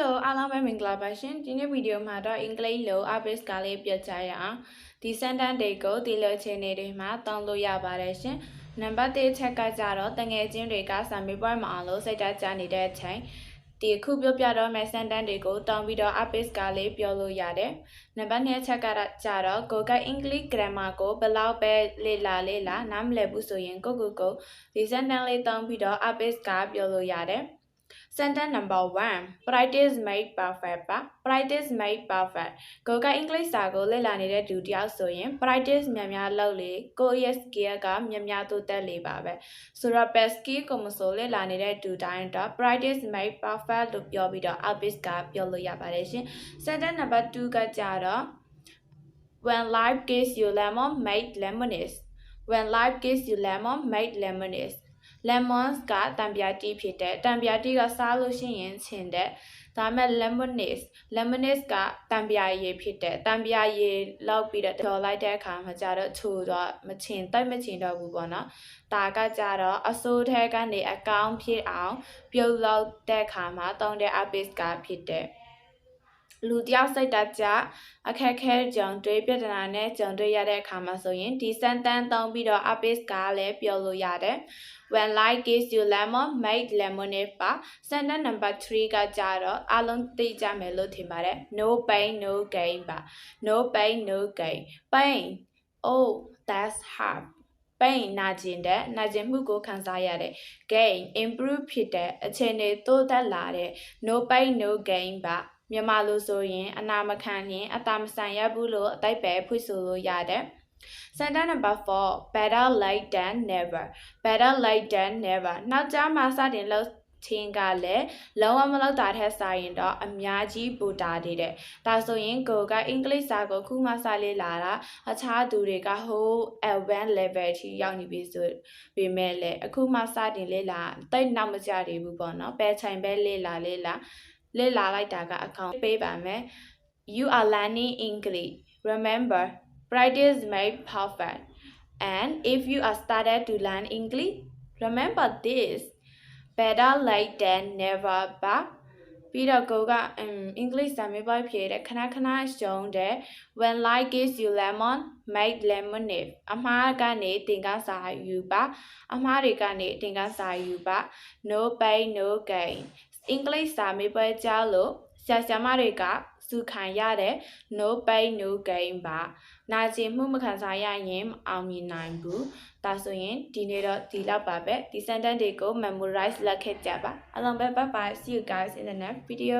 Hello အားလုံးပဲမင်္ဂလာပါရှင်ဒီနေ့ဗီဒီယိုမှာတော့အင်္ဂလိပ်လို Abis ကလေးပြချရအောင်ဒီ sentence တွေကိုဒီလိုခြေနေတွေမှာတောင်းလို့ရပါတယ်ရှင်နံပါတ်1ချက်ကကြတော့တငယ်ချင်းတွေကစာမေးပွဲမအောင်လို့စိတ်ဓာတ်ကျနေတဲ့အချိန်ဒီခုပြောပြတော့မယ့် sentence တွေကိုတောင်းပြီးတော့ Abis ကလေးပြောလို့ရတယ်နံပါတ်2ချက်ကကြတော့ကိုက English grammar ကိုဘယ်လောက်ပဲလေ့လာလေ့လာနားမလည်ဘူးဆိုရင်ကိုကိုကိုဒီ sentence လေးတောင်းပြီးတော့ Abis ကပြောလို့ရတယ် Sentence number 1 practice make perfect ပါ practice make perfect ကိုကအင်္ဂလိပ်စာကိုလေ့လာနေတဲ့သူတယောက်ဆိုရင် practice များများလုပ်လေကိုယ့်ရဲ့ skill ကများများတိုးတက်လေပါပဲဆိုတော့ best skill ကိုမဆိုလေ့လာနေတဲ့သူတိုင်းတော့ practice make perfect လို့ပြောပြီးတော့ output ကပြောလို့ရပါတယ်ရှင် sentence number 2ကကြတော့ when life gives you lemon make lemonade when life gives you lemon make lemonade Lemons ကတံပြာတီးဖြစ်တဲ့တံပြာတီးကစားလို့ရှိရင်ချင်တဲ့ဒါမဲ့ lemonade lemonade ကတံပြာရည်ဖြစ်တဲ့တံပြာရည်လောက်ပြီးတော့ဒေါ်လိုက်တဲ့အခါမှာကျတော့ချိုတော့မချင်တိတ်မချင်တော့ဘူးပေါ့နော်ဒါကကြတော့အစိုးထဲကနေအကောင်းဖြစ်အောင် ပြုတ်လောက်တဲ့အခါမှာတောင်းတဲ့ abyss ကဖြစ်တဲ့ လူတယောက်စိတ်တကြအခက်ခဲကြုံတွေ့ပြဿနာနဲ့ကြုံတွေ့ရတဲ့အခါမှာဆိုရင်ဒီစန်တန်သုံးပြီးတော့ abyss ကလည်းပြောလို့ရတယ် when life gives you lemon make lemonade ပါ sentence number 3ကကြတော့အလုံးသိကြမယ်လို့ထင်ပါတယ် no pain no gain ပါ no pain no gain pain oh that's hard pain နာကျင်တဲ့နာကျင်မှုကိုခံစားရတဲ့ gain improve ဖြစ်တဲ့အခြေအနေတိုးတက်လာတဲ့ no pain no gain ပါ မြန်မာလိုဆိုရင်အနာမခံရင်အတာမဆန်ရဘူးလို့အတိုက်ပဲဖွင့်ဆိုလို့ရတယ် Sentence number 4 better late than never better late than never နောက်ကြားမှာစတင်လို့ချင်းကလည်းလုံးဝမလောက်တာထက်စာရင်တော့အများကြီးပိုတာနေတယ်။ဒါဆိုရင်ကိုကအင်္ဂလိပ်စာကိုခုမှစလေ့လာတာအခြားသူတွေကဟို advanced level ထိရောက်နေပြီဆိုပေမဲ့လည်းအခုမှစတင်လေ့လာတိတ်နောက်မကြသေးဘူးပေါ့နော်။ပဲချိန်ပဲလေ့လာလေ့လာ လေ့လာလိုက်တာကအကောင်ပေးပါမယ်။ You are learning English. Remember practice make perfect and if you are started to learn english remember this better late than never ပါပြီးတော့ကိုကအမ် english စာမေးပွဲဖြေတဲ့ခဏခဏရှုံးတဲ့ when life gives you lemon make lemonade အမှားကနေတင်ကားစာယူပါအမှားတွေကနေတင်ကားစာယူပါ no pain no gain english စာမေးပွဲကြားလို့ဆရာဆရာမတွေကစုခံရတဲ့ no pain no gain ပါနာကျင်မှုမခံစားရရင်မအောင်မြင်နိုင်ဘူးဒါဆိုရင်ဒီနေ့တော့ဒီလောက်ပါပဲဒီ sentence တွေကို memorize လုပ်ခဲ့ကြပါအားလုံးပဲ bye bye see you guys in the next video